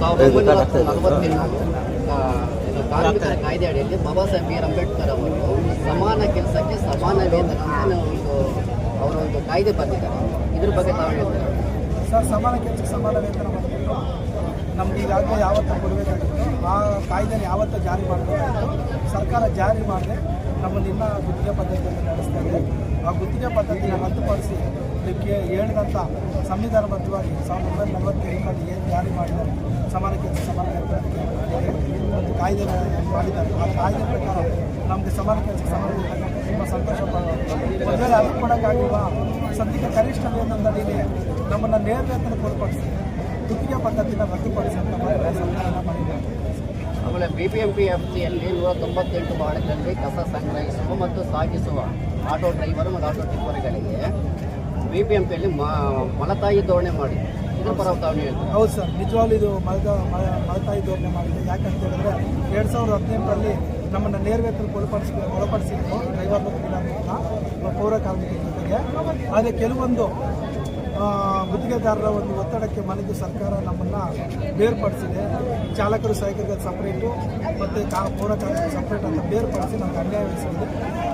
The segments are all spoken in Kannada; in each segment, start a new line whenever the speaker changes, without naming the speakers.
ಸಾವಿರದ ಒಂಬೈನೂರ ನಲವತ್ತೆಂಟು ಕಾರ್ಮಿಕರ ಕಾಯ್ದೆ ಅಡಿಯಲ್ಲಿ ಬಾಬಾ ಸಾಹೇಬ್ ಬಿ ಆರ್ ಅಂಬೇಡ್ಕರ್ ಅವರು ಸಮಾನ ಕೆಲಸಕ್ಕೆ ಸಮಾನ ವೇತನ ಅಂತ ಒಂದು ಅವರ ಒಂದು ಕಾಯ್ದೆ ಬಂದಿದ್ದಾರೆ ಇದ್ರ ಬಗ್ಗೆ ತಾವು ಹೇಳ್ತಾರೆ?
ಸರ್ ಸಮಾನ ಕೆಲಸ ಸಮಾನ ವೇತನ ಬಂದ್ಬಿಟ್ಟು ನಮ್ಗೆ ಈಗಾಗಲೇ ಯಾವತ್ತು ಕೊಡಬೇಕಾಗಿತ್ತು ಆ ಕಾಯ್ದೆನ ಯಾವತ್ತೂ ಜಾರಿ ಮಾಡಬೇಕಾಗಿತ್ತು ಸರ್ಕಾರ ಜಾರಿ ಮಾಡದೆ ನಮ್ಮನ್ನು ಇನ್ನೂ ಗುತ್ತಿಗೆ ಪದ್ಧತಿಯನ್ನು ನಡೆಸ್ತಾ ಇದೆ. ಆ ಗುತ್ತಿಗೆ ಪದ್ಧತಿಯನ್ನು ರದ್ದುಪಡಿಸಿ ಇದಕ್ಕೆ ಹೇಳಿದಂಥ ಸಂವಿಧಾನಬದ್ಧವಾಗಿ ಸಾವಿರದ ಒಂಬೈನೂರ ನಲವತ್ತೇಳರಲ್ಲಿ ಏನು ಜಾರಿ ಮಾಡಿದ್ದಾರೆ ಸಮಾನ ಸಮಾನ ಒಂದು ಕಾಯ್ದೆ ಮಾಡಿದ್ದಾರೆ. ಆ ಕಾಯ್ದೆ ಪ್ರಕಾರ ನಮಗೆ ಸಮಾನ ಕೆಲಸ ಸಮಾನ ತುಂಬ ಸಂತೋಷ ಮೊದಲೇ ಅದು ಕೊಡೋಕ್ಕಾಗಿಲ್ವಾ ಸದ್ಯಕ್ಕೆ ಕನಿಷ್ಠ ವೇತನದಲ್ಲಿ ನಮ್ಮನ್ನು ನೇರ ವೇತನ ಕೊಡ್ಪಡಿಸಿ ಗುತ್ತಿಗೆ ಪದ್ಧತಿನ ರದ್ದುಪಡಿಸಿ ಅಂತ ಮಾಡಿ ಸಂವಿಧಾನ ಮಾಡಿದ್ದಾರೆ
ಆಮೇಲೆ ಬಿ ಬಿ ಎಂ ಪಿ ಸಿಯಲ್ಲಿ ನೂರ ತೊಂಬತ್ತೆಂಟು ವಾರ್ಡ್ಗಳಲ್ಲಿ ಕಸ ಸಂಗ್ರಹಿಸುವ ಮತ್ತು ಸಾಗಿಸುವ ಆಟೋ ಡ್ರೈವರ್ ಮತ್ತು ಆಟೋ ಟಿಪ್ಪರ್ಗಳಿಗೆ ಬಿ ಪಿ ಎಂ ಪಿಯಲ್ಲಿ ಮಲತಾಯಿ ಧೋರಣೆ ಮಾಡಿ ಇದ್ರ ಪರ
ಹೌದು ಸರ್, ನಿಜವಾಗ್ಲೂ ಇದು ಮಲದ ಮಲತಾಯಿ ಧೋರಣೆ ಮಾಡಿದೆ ಯಾಕಂತ ಹೇಳಿದ್ರೆ, ಎರಡು ಸಾವಿರದ ಹದಿನೆಂಟರಲ್ಲಿ ನಮ್ಮನ್ನು ನೇರ ವೇತನ ಒಳಪಡಿಸಿ ಒಳಪಡಿಸಿದ್ರು ಡ್ರೈವರ್ ಪೌರ ಕಾರ್ಮಿಕರ ಜೊತೆಗೆ. ಆದರೆ ಕೆಲವೊಂದು ಗುತ್ತಿಗೆದಾರರ ಒಂದು ಒತ್ತಡಕ್ಕೆ ಮನೆಗೆ ಸರ್ಕಾರ ನಮ್ಮನ್ನು ಬೇರ್ಪಡಿಸಿದೆ. ಚಾಲಕರು ಸಹಾಯಕರಿಗೆ ಸಪ್ರೇಟು ಮತ್ತು ಕಾ, ಪೌರ ಸಪ್ರೇಟ್ ಅಂತ ಬೇರ್ಪಡಿಸಿ ನಮ್ಗೆ ಅನ್ಯಾಯವಿಸಿದೆ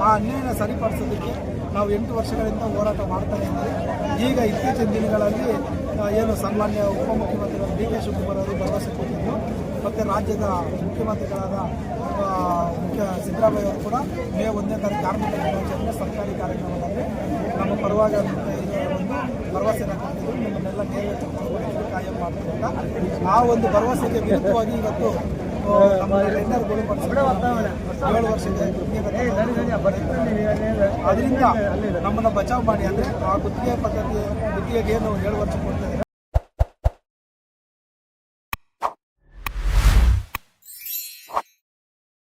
ಆ ಅನ್ಯಾಯನ ಸರಿಪಡಿಸೋದಕ್ಕೆ ನಾವು ಎಂಟು ವರ್ಷಗಳಿಂದ ಹೋರಾಟ ಮಾಡ್ತಾನೆ ಇದ್ದೀವಿ. ಈಗ ಇತ್ತೀಚಿನ ದಿನಗಳಲ್ಲಿ ಏನು ಸನ್ಮಾನ್ಯ ಉಪಮುಖ್ಯಮಂತ್ರಿಗಳು ಡಿ ಕೆ ಶಿವಕುಮಾರ್ ಅವರು ಭರವಸೆ ಕೊಟ್ಟಿದ್ದು, ಮತ್ತು ರಾಜ್ಯದ ಮುಖ್ಯಮಂತ್ರಿಗಳಾದ ಮುಖ್ಯ ಸಿದ್ದರಾಮಯ್ಯ ಅವರು ಕೂಡ ಮೇ ಒಂದನೇ ತಾರೀಕು ಕಾರ್ಮಿಕ ಸರ್ಕಾರಿ ಕಾರ್ಯಕ್ರಮದಲ್ಲಿ ನಮ್ಮ ಪರವಾಗಿ ಒಂದು ನಿಮ್ಮನ್ನೆಲ್ಲ ನೇರ ಕಾಯಂ ಅಂತ ಆ ಒಂದು ಭರವಸೆಗೆ ವಿರುದ್ಧವಾಗಿ ಇವತ್ತು ನಮ್ಮ ಟೆಂಡರ್ ಏಳು ವರ್ಷದ ಅದರಿಂದ ನಮ್ಮನ್ನು ಬಚಾವ್ ಮಾಡಿ ಅಂದರೆ ಆ ಗುತ್ತಿಗೆ ಪದ್ಧತಿ ಗುತ್ತಿಗೆಗೆ ಏನು ಏಳು ವರ್ಷ ಕೊಡ್ತಾ